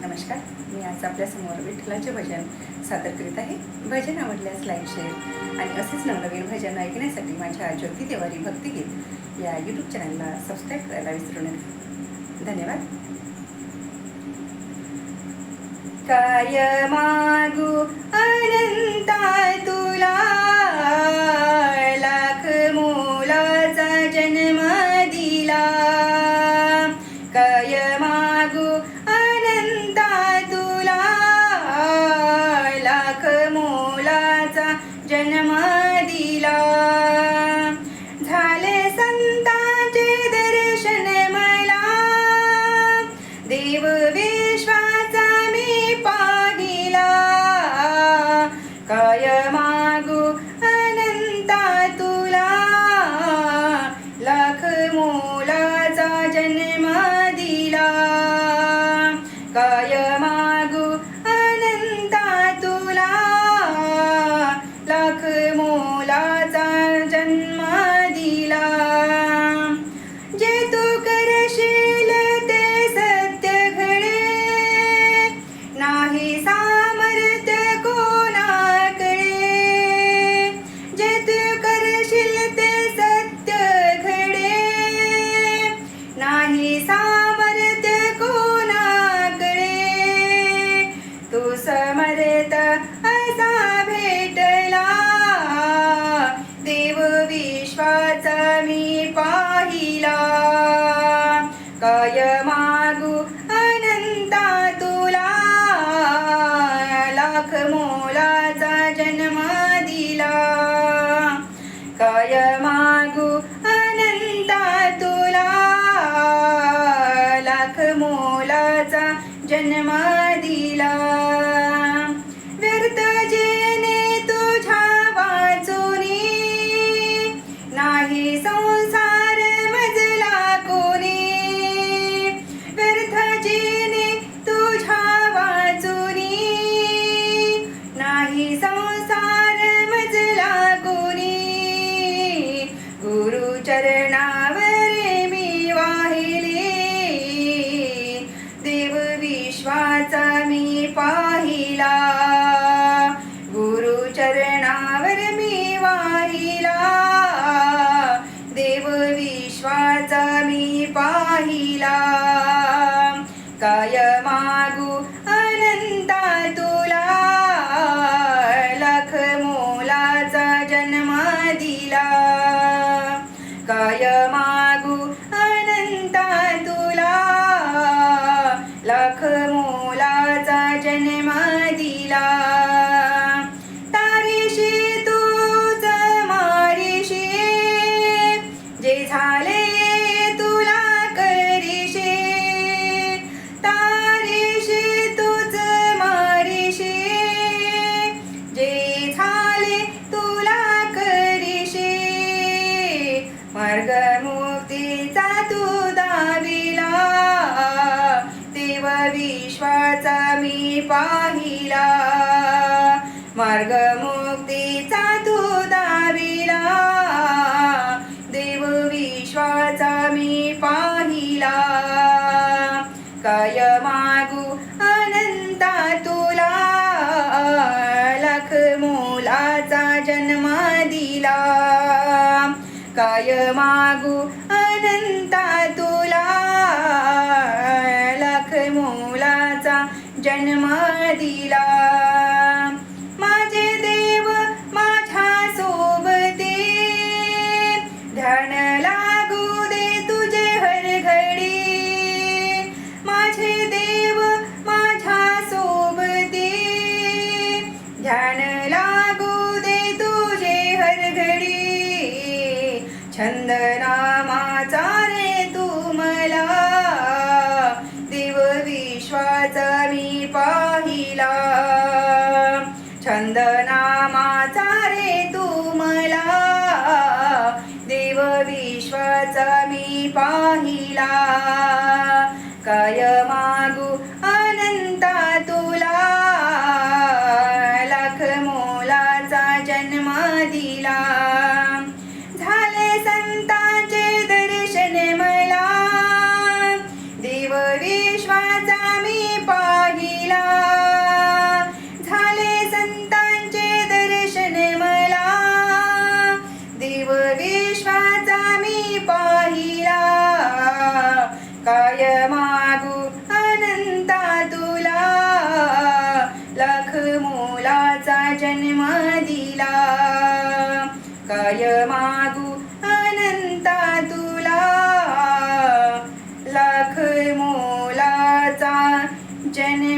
नमस्कार मी आज आपल्यासमोर विठ्ठलाचे भजन सादर करीत आहे. भजन आवडल्यास लाईक शेअर आणि असेच नवनवीन भजन ऐकण्यासाठी माझ्या ज्योती देवारी भक्तिगीत या यूट्यूब चॅनलला सबस्क्राईब करायला विसरू नका. धन्यवाद. काय मागू आनंद मोलाचा जन्म दिला. दिला. काय मागू अनंता तुला. लाख मोलाचा जन्म दिला. तारीशी तूच मारीशी. जे झाले पाहिला. मार्ग मुक्तीचा तू दाविला. देव विश्वाचा मी पाहिला. काय मागू अनंता तुला. लाख मोलाचा जन्म दिला. काय मागू अनंता छंद नामाचा रे तू मला. देव विश्वाचा मी पाहिला. छंद नामाचा रे तू मला. देव विश्वाचा मी पाहिला. काय मागू आनंद असा जन्म दिला. काय मागू अनंता तुला. लाख मोलाचा जन्म